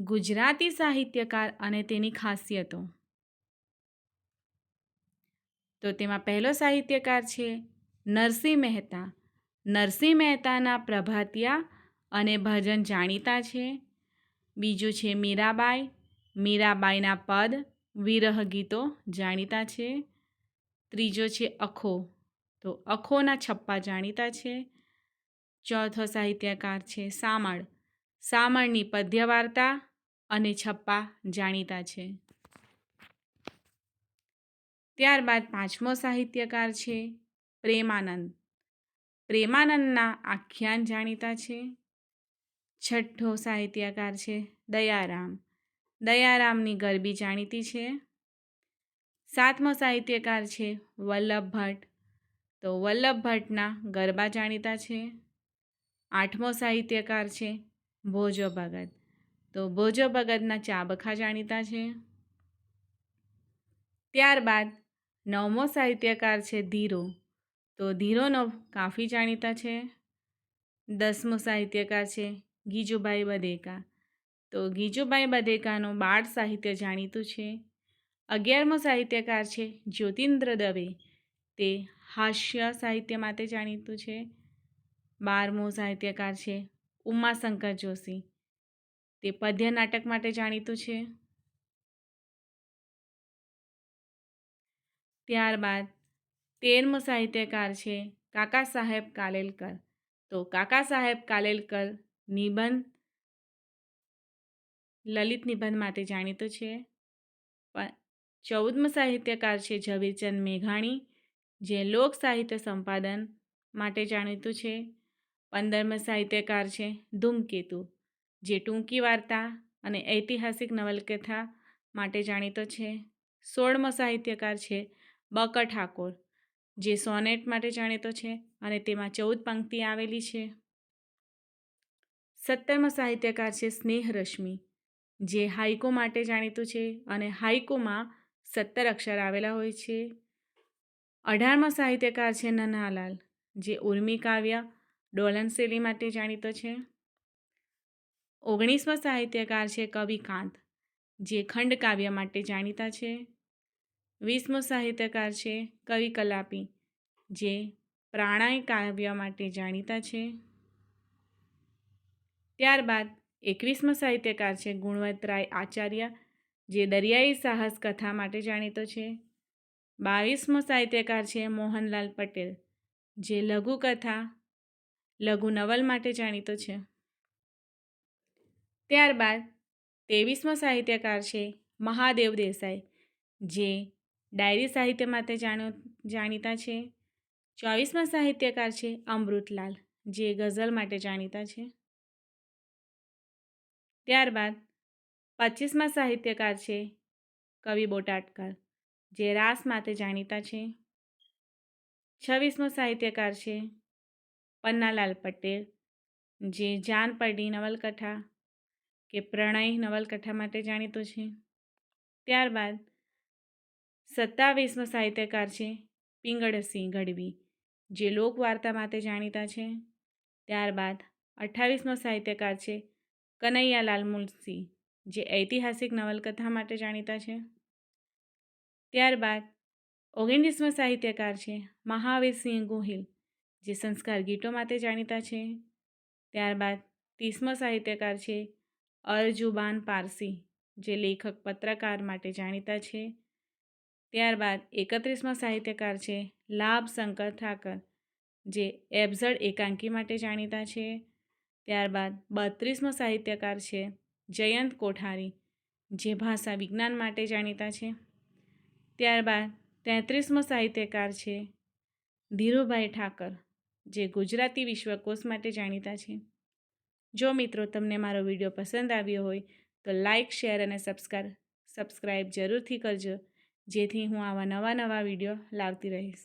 ગુજરાતી સાહિત્યકાર અને તેની ખાસિયતો. તો તેમાં પહેલો સાહિત્યકાર છે નરસિંહ મહેતા. નરસિંહ મહેતાના પ્રભાતિયા અને ભજન જાણીતા છે. બીજું છે મીરાબાઈ. મીરાબાઈના પદ, વિરહ ગીતો જાણીતા છે. ત્રીજો છે અખો. તો અખોના છપ્પા જાણીતા છે. ચોથો સાહિત્યકાર છે સામળ. સામળની પદ્ય વાર્તા અને છપ્પા જાણીતા છે. ત્યારબાદ પાંચમો સાહિત્યકાર છે પ્રેમાનંદ. પ્રેમાનંદના આખ્યાન જાણીતા છે. છઠ્ઠો સાહિત્યકાર છે દયારામ. દયારામની ગરબી જાણીતી છે. સાતમો સાહિત્યકાર છે વલ્લભ ભટ્ટ. તો વલ્લભ ભટ્ટના ગરબા જાણીતા છે. આઠમો સાહિત્યકાર છે ભોજો ભગત. તો ભોજો ભગતના ચાબખા જાણીતા છે. ત્યારબાદ નવમો સાહિત્યકાર છે ધીરો. તો ધીરોનો કાફી જાણીતા છે. દસમો સાહિત્યકાર છે ગીજુભાઈ બધેકા તો ગીજુભાઈ બધેકાનું બાળ સાહિત્ય જાણીતું છે. અગિયારમો સાહિત્યકાર છે જ્યોતિન્દ્ર દવે. તે હાસ્ય સાહિત્ય માટે જાણીતું છે. બારમો સાહિત્યકાર છે ઉમાશંકર જોશી. તે પદ્ય નાટક માટે જાણીતું છે? ત્યારબાદ, તેરમો સાહિત્યકાર છે કાકા સાહેબ કાલેલકર. તો કાકા સાહેબ કાલેલકર નિબંધ લલિત નિબંધ માટે જાણીતો છે. ચૌદમો સાહિત્યકાર છે ઝવેરચંદ મેઘાણી, જે લોક સાહિત્ય સંપાદન માટે જાણીતું છે. પંદરમો સાહિત્યકાર છે ધૂમકેતુ. જે ટૂંકી વાર્તા અને ઐતિહાસિક નવલકથા માટે જાણીતો છે. સોળમો સાહિત્યકાર છે બક ઠાકોર, જે સોનેટ માટે જાણીતો છે અને તેમાં ચૌદ પંક્તિ આવેલી છે. સત્તરમો સાહિત્યકાર છે સ્નેહ રશ્મિ જે હાઈકો માટે જાણીતું છે અને હાઈકોમાં સત્તર અક્ષર આવેલા હોય છે. અઢારમો સાહિત્યકાર છે નનાલાલ જે ઉર્મી કાવ્ય ડોલન શૈલી માટે જાણીતો છે. ઓગણીસમો સાહિત્યકાર છે કવિકાંત જે ખંડ કાવ્ય માટે જાણીતા છે. વીસમો સાહિત્યકાર છે કવિ કલાપી, જે પ્રાણાય કાવ્ય માટે જાણીતા છે. ત્યારબાદ એકવીસમો સાહિત્યકાર છે ગુણવંતરાય આચાર્ય, જે દરિયાઈ સાહસ કથા માટે જાણીતો છે. બાવીસમો સાહિત્યકાર છે મોહનલાલ પટેલ, જે લઘુકથા લઘુ નવલ માટે જાણીતો છે. ત્યારબાદ ત્રેવીસમો સાહિત્યકાર છે મહાદેવ દેસાઈ, જે ડાયરી સાહિત્ય માટે જાણીતા છે. ચોવીસમા સાહિત્યકાર છે અમૃતલાલ, જે ગઝલ માટે જાણીતા છે. ત્યારબાદ પચીસમાં સાહિત્યકાર છે કવિ બોટાટકર જે રાસ માટે જાણીતા છે. છવ્વીસમો સાહિત્યકાર છે પન્નાલાલ પટેલ, જે જાન પડી નવલકથા કે પ્રણય નવલકથા માટે જાણીતો છે. ત્યારબાદ સત્તાવીસમો સાહિત્યકાર છે પિંગળસિંહ ગઢવી, જે લોકવાર્તા માટે જાણીતા છે. ત્યારબાદ અઠ્ઠાવીસમો સાહિત્યકાર છે કનૈયાલાલ મુનશી, જે ઐતિહાસિક નવલકથા માટે જાણીતા છે. ત્યારબાદ ઓગણીસમો સાહિત્યકાર છે મહાવીરસિંહ ગોહિલ, જે સંસ્કાર ગીતો માટે જાણીતા છે. ત્યારબાદ ત્રીસમો સાહિત્યકાર છે અરજુબાન પારસી, જે લેખક, પત્રકાર માટે જાણીતા છે. ત્યારબાદ એકત્રીસમો સાહિત્યકાર છે લાભ શંકર ઠાકર, જે એબઝડ એકાંકી માટે જાણીતા છે. ત્યારબાદ બત્રીસમો સાહિત્યકાર છે જયંત કોઠારી, જે ભાષા વિજ્ઞાન માટે જાણીતા છે. ત્યારબાદ તેત્રીસમો સાહિત્યકાર છે ધીરુભાઈ ઠાકર, જે ગુજરાતી વિશ્વકોશ માટે જાણીતા છે. જો મિત્રો તમને મારો વીડિયો પસંદ આવ્યો હોય, તો લાઈક, શેર અને સબસ્કાર, સબસ્ક્રાઈબ જરૂરથી કરજો. જેથી હું આવા નવા નવા વીડિયો લાવતી રહીશ.